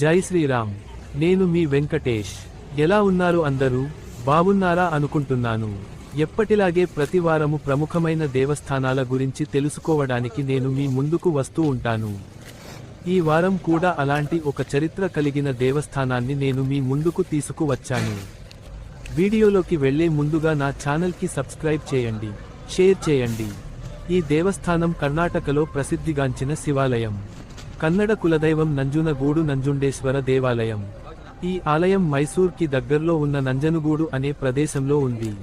జై శ్రీరామ్. నేను మీ వెంకటేష్. ఎలా ఉన్నారు అందరూ? బాగున్నారా అనుకుంటున్నాను. ఎప్పటిలాగే ప్రతి వారము ప్రముఖమైన దేవస్థానాల గురించి తెలుసుకోవడానికి నేను మీ ముందుకు వస్తూ ఉంటాను. ఈ వారం కూడా అలాంటి ఒక చరిత్ర కలిగిన దేవస్థానాన్ని నేను మీ ముందుకు తీసుకువచ్చాను. వీడియోలోకి వెళ్ళే ముందుగా నా ఛానల్కి సబ్స్క్రైబ్ చేయండి షేర్ చేయండి. ఈ దేవస్థానం కర్ణాటకలో ప్రసిద్ధిగాంచిన శివాలయం. కన్నడ కులదైవం నంజునగూడు నంజుండేశ్వర దేవాలయం. ఈ ఆలయం మైసూర్కి దగ్గరలో ఉన్న నంజనుగూడు అనే ప్రదేశంలో ఉంది.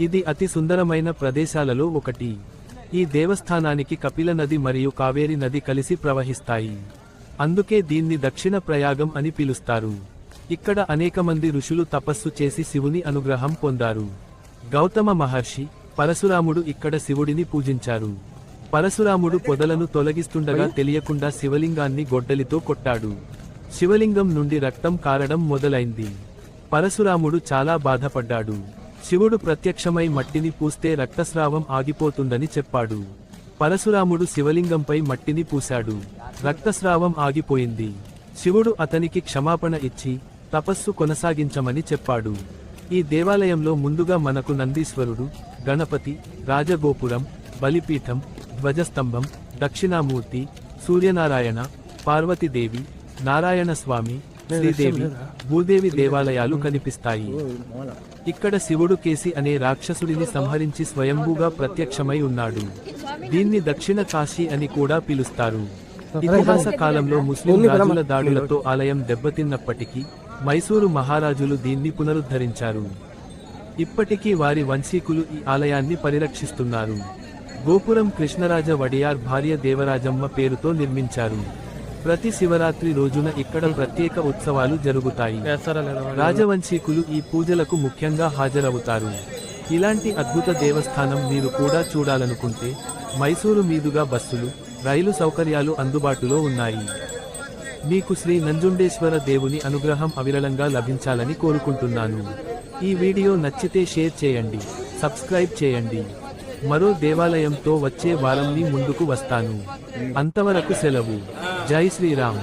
ఇది అతి సుందరమైన ప్రదేశాలలో ఒకటి. ఈ దేవస్థానానికి కపిల నది మరియు కావేరి నది కలిసి ప్రవహిస్తాయి. అందుకే దీన్ని దక్షిణ ప్రయాగం అని పిలుస్తారు. ఇక్కడ అనేక మంది ఋషులు తపస్సు చేసి శివుని అనుగ్రహం పొందారు. గౌతమ మహర్షి పరశురాముడు ఇక్కడ శివుడిని పూజించారు. పరశురాముడు పొదలను తొలగిస్తుండగా తెలియకుండా శివలింగాన్ని గొడ్డలితో కొట్టాడు. శివలింగం నుండి రక్తం కారడం మొదలైంది. పరశురాముడు చాలా బాధపడ్డాడు. శివుడు ప్రత్యక్షమై మట్టిని పూస్తే రక్తస్రావం ఆగిపోతుందని చెప్పాడు. పరశురాముడు శివలింగంపై మట్టిని పూశాడు. రక్తస్రావం ఆగిపోయింది. శివుడు అతనికి క్షమాపణ ఇచ్చి తపస్సు కొనసాగించమని చెప్పాడు. ఈ దేవాలయంలో ముందుగా మనకు నందీశ్వరుడు గణపతి రాజగోపురం బలిపీఠం ధ్వజస్తంభం దక్షిణామూర్తి సూర్యనారాయణ పార్వతీదేవి నారాయణ స్వామి శ్రీదేవి భూదేవి దేవాలయాలు కనిపిస్తాయి. ఇక్కడ శివుడు కేసి అనే రాక్షసుడిని సంహరించి స్వయంభూగా ప్రత్యక్షమై ఉన్నాడు. దీన్ని దక్షిణ కాశీ అని కూడా పిలుస్తారు. ఇతిహాస కాలంలో ముస్లిం రాజుల దాడులతో ఆలయం దెబ్బతిన్నప్పటికీ మైసూరు మహారాజులు దీన్ని పునరుద్ధరించారు. ఇప్పటికీ వారి వంశీకులు ఈ ఆలయాన్ని పరిరక్షిస్తున్నారు. గోపురం కృష్ణరాజ వడియార్ భార్య దేవరాజమ్మ పేరుతో నిర్మించారు. ప్రతి శివరాత్రి రోజున ఇక్కడ ప్రత్యేక ఉత్సవాలు జరుగుతాయి. రాజవంశీకులు ఈ పూజలకు ముఖ్యంగా హాజరవుతారు. ఇలాంటి అద్భుత దేవస్థానం మీరు కూడా చూడాలనుకుంటే మైసూరు మీదుగా బస్సులు రైలు సౌకర్యాలు అందుబాటులో ఉన్నాయి. మీకు శ్రీ నంజుండేశ్వర దేవుని అనుగ్రహం అవిరళంగా లభించాలని కోరుకుంటున్నాను. ఈ వీడియో నచ్చితే షేర్ చేయండి సబ్స్క్రైబ్ చేయండి. మరో దేవాలయంతో వచ్చే వారం ముందుకు వస్తాను. అంతవరకు సెలవు. జై శ్రీరామ్.